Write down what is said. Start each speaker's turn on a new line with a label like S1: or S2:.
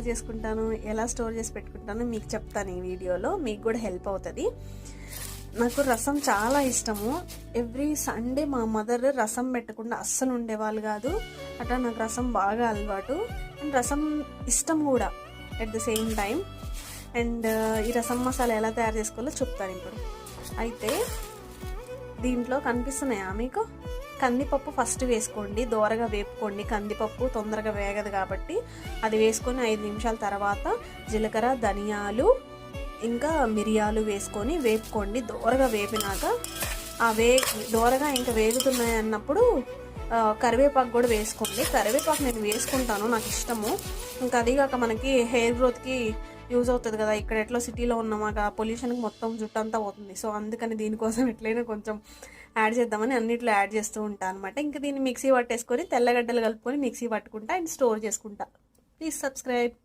S1: ఎలా చేసుకుంటాను ఎలా స్టోర్ చేసి పెట్టుకుంటాను మీకు చెప్తాను ఈ వీడియోలో. మీకు కూడా హెల్ప్ అవుతుంది. నాకు రసం చాలా ఇష్టము. ఎవ్రీ సండే మా మదర్ రసం పెట్టకుండా అస్సలు ఉండేవాళ్ళు కాదు. అట్లా నాకు రసం బాగా అలవాటు. అండ్ రసం ఇష్టం కూడా at the same time and ఈ రసం మసాలా ఎలా తయారు చేసుకోవాలో చెప్తాను ఇప్పుడు. అయితే దీంట్లో కనిపిస్తున్నాయా మీకు? కందిపప్పు ఫస్ట్ వేసుకోండి దోరగా వేపుకోండి. కందిపప్పు తొందరగా వేగదు కాబట్టి అది వేసుకొని ఐదు నిమిషాల తర్వాత జీలకర్ర ధనియాలు ఇంకా మిరియాలు వేసుకొని వేపుకోండి. దోరగా వేపినాక ఆ వే దోరగా ఇంకా వేగుతున్నాయి అన్నప్పుడు కరివేపాకు కూడా వేసుకోండి. కరివేపాకు నేను వేసుకుంటాను నాకు ఇష్టము. ఇంకా అది కాక మనకి హెయిర్ గ్రోత్కి యూజ్ అవుతుంది కదా ఇక్కడ ఎట్లా సిటీలో ఉన్నామాక పొల్యూషన్కి మొత్తం జుట్టు అంతా పోతుంది. సో అందుకని దీనికోసం ఎట్లయినా కొంచెం యాడ్ చేద్దామని అన్నిట్లో యాడ్ చేస్తూ ఉంటాను అనమాట ఇంకా దీన్ని మిక్సీ పట్టేసుకొని తెల్లగడ్డలు కలుపుకొని మిక్సీ పట్టుకుంటా అండ్ స్టోర్ చేసుకుంటా. Please subscribe